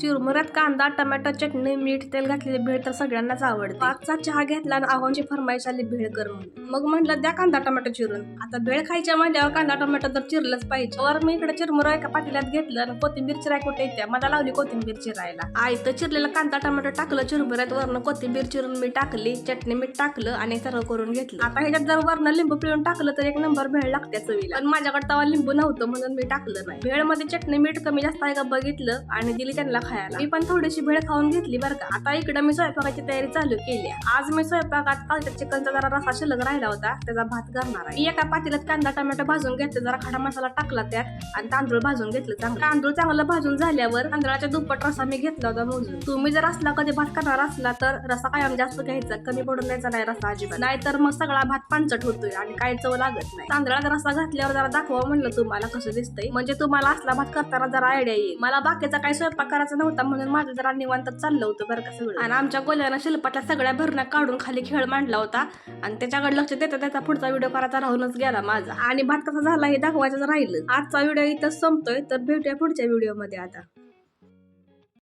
चिरमुऱ्यात कांदा टमॅटो चटणी मीठ तेल घातलेली भेळ तर सगळ्यांनाच आवडते. पाचचा चहा घेतला आणि आव्हानची फरमाईश आली भेळ कर मग म्हटलं द्या कांदा टमॅटो चिरून. आता भेळ खायच्या म्हणल्यावर कांदा टोमॅटो तर चिरलंच पाहिजे. वर मी इकडे चिरमुरा एका पातेल्यात घेतलं आणि कोथिंबीर चिराय कुठे येते मला लावली कोथिंबीर चिरायला. आई तर चिरलेला कांदा टमॅटो टाकलं चिरमुऱ्यात वरनं कोथिंबीर चिरून मी टाकली चटणी मीठ टाकलं आणि सर्व करून घेतलं. आता ह्याच्यात जर वरनं लिंबू पिळून टाकलं तर एक नंबर भेळ लागते चवीला. पण माझ्याकडे तवा लिंबू नव्हतं म्हणून मी टाकलं नाही. भेळमध्ये चटणी मीठ कमी जास्त आहे का बघितलं आणि दिली त्यांना खायला. मी पण थोडीशी भेळ खाऊन घेतली बरं का. आता इकडे मी स्वयंपाकाची तयारी चालू केली आज मी स्वयंपाकात कालच्या चिकनचा जरा रसा शिल्लक राहिला होता. त्याचा भात करणार आहे. मी एका पातेल्यात कांदा टोमॅटो भाजून घेतलं. जरा खडा मसाला टाकला त्यात आणि तांदूळ भाजून घेतलं चांगलं. तांदूळ चांगलं भाजून झाल्यावर तांदळाच्या दुप्पट रसा मी घेतला होता मोजून तुम्ही जर असला कधी भात करणार असला तर रसा कायम जास्त घ्यायचा. कमी पडून द्यायचा नाही रसा अजिबात. नाहीतर मग सगळा भात पांचट होतोय आणि काय चव लागत नाही. तांदळाचा रसा घातल्यावर जरा दाखवा म्हणलं तुम्हाला कसं दिसतंय. म्हणजे तुम्हाला असला भात करताना जरा आयडिया येईल. मला बाकीचा काही स्वयंपाक करायचा नव्हता म्हणून माझं जरा निवांत चाललं होतं बरं का सगळं. आणि आमच्या कोल्यानं शिल्पातल्या सगळ्या भरण्या काढून खाली खेळ मांडला होता. आणि त्याच्याकडे लक्ष देता त्याचा पुढचा व्हिडिओ करायचा राहूनच गेला माझा. आणि भात कसा झाला हे दाखवायचं राहिलं. आजचा व्हिडिओ इथं संपतोय तर भेटूया पुढच्या व्हिडिओमध्ये आता.